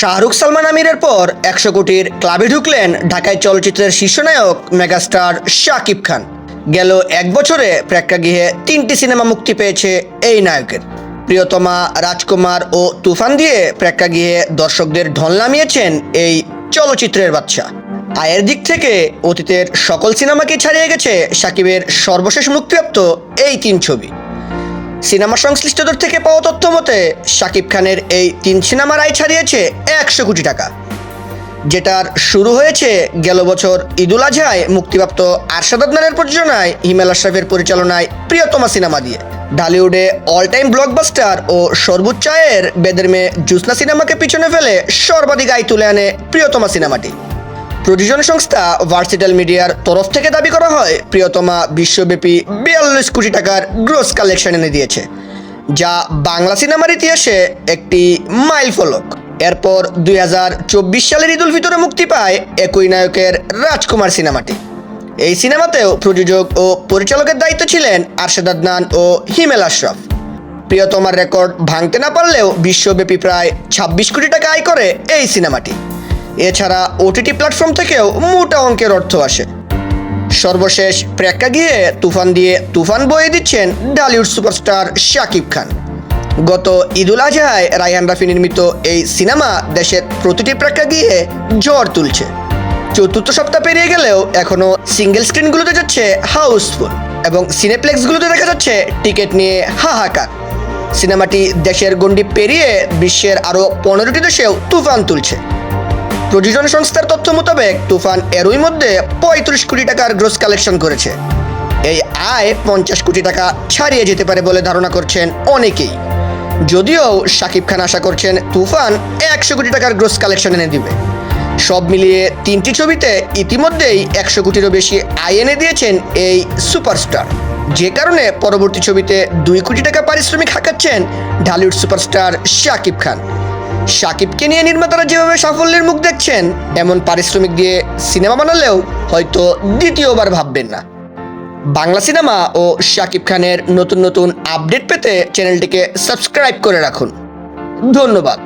শাহরুখ সালমান আমিরের পর একশো কোটির ক্লাবে ঢুকলেন ঢাকায় চলচ্চিত্রের শীর্ষনায়ক মেগাস্টার শাকিব খান। গেল এক বছরে প্রেক্ষাগৃহে তিনটি সিনেমা মুক্তি পেয়েছে এই নায়কের। প্রিয়তমা, রাজকুমার ও তুফান দিয়ে প্রেক্ষাগৃহে দর্শকদের ঢল নামিয়েছেন এই চলচ্চিত্রের বাচ্চা আয়ের দিক থেকে অতীতের সকল সিনেমাকে ছাড়িয়ে গেছে সাকিবের সর্বশেষ মুক্তিপ্রাপ্ত এই তিন ছবি। সিনেমা সংশ্লিষ্টদের থেকে পাওয়া তথ্য মতে, শাকিব খানের এই তিন সিনেমার আয় ছাড়িয়েছে একশো কোটি টাকা। যেটার শুরু হয়েছে গেল বছর ঈদুল আজহায়, মুক্তিপ্রাপ্ত আরশাদ আদনানের প্রযোজনায়, হিমেল আশরাফের পরিচালনায় প্রিয়তমা সিনেমা দিয়ে। ঢালিউডে অল টাইম ব্লকবাস্টার ও সর্বোচ্চ আয়ের বেদের মেয়ে জুসনা সিনেমাকে পিছনে ফেলে সর্বাধিক আয় তুলে আনে প্রিয়তমা সিনেমাটি। প্রযোজন সংস্থা ভার্সিটাল মিডিয়ার তরফ থেকে দাবি করা হয়, প্রিয়তমা বিশ্বব্যাপী বিয়াল্লিশ কোটি টাকার গ্রোস কালেকশন এনে দিয়েছে, যা বাংলা সিনেমার ইতিহাসে একটি মাইল ফলক। এরপর দুই হাজার চব্বিশ সালের ঈদুল ফিতরে মুক্তি পায় একই নায়কের রাজকুমার সিনেমাটি। এই সিনেমাতেও প্রযোজক ও পরিচালকের দায়িত্ব ছিলেন আরশাদ আদনান ও হিমেল আশরাফ। প্রিয়তমার রেকর্ড ভাঙতে না পারলেও বিশ্বব্যাপী প্রায় ছাব্বিশ কোটি টাকা আয় করে এই সিনেমাটি। এছাড়া ওটিটি প্ল্যাটফর্ম থেকেও মোটা অঙ্কের অর্থ আসে। সর্বশেষ প্রেক্ষাগৃহে তুফান দিয়ে তুফান বয়ে দিচ্ছেন ডালিউড সুপারস্টার শাকিব খান গত ঈদুল আজহায় রায়হান রাফি নির্মিত এই সিনেমা দেশের প্রতিটি প্রেক্ষাগৃহে ঝড় তুলছে। চতুর্থ সপ্তাহ পেরিয়ে গেলেও এখনও সিঙ্গেল স্ক্রিনগুলোতে যাচ্ছে হাউসফুল এবং সিনেপ্লেক্সগুলোতে দেখা যাচ্ছে টিকিট নিয়ে হাহাকার। সিনেমাটি দেশের গণ্ডি পেরিয়ে বিশ্বের আরও পনেরোটি দেশেও তুফান তুলছে। প্রযোজন সংস্থার তথ্য মোতাবেক তুফান এরই মধ্যে পঁয়ত্রিশ কোটি টাকার গ্রোস কালেকশন করেছে। এই আয় পঞ্চাশ কোটি টাকা ছাড়িয়ে যেতে পারে বলে ধারণা করছেন অনেকেই। যদিও শাকিব খান আশা করছেন তুফান একশো কোটি টাকার গ্রোস কালেকশন এনে দিবে। সব মিলিয়ে তিনটি ছবিতে ইতিমধ্যেই একশো কোটিরও বেশি আয় এনে দিয়েছেন এই সুপারস্টার। যে কারণে পরবর্তী ছবিতে দুই কোটি টাকা পারিশ্রমিক হাঁকাচ্ছেন ঢালিউড সুপারস্টার শাকিব খান। শাকিবকে নিয়ে নির্মাতারা যেভাবে সাফল্যের মুখ দেখছেন, এমন পারিশ্রমিক দিয়ে সিনেমা বানালেও হয়তো দ্বিতীয়বার ভাববেন না। বাংলা সিনেমা ও শাকিব খানের নতুন নতুন আপডেট পেতে চ্যানেলটিকে সাবস্ক্রাইব করে রাখুন। ধন্যবাদ।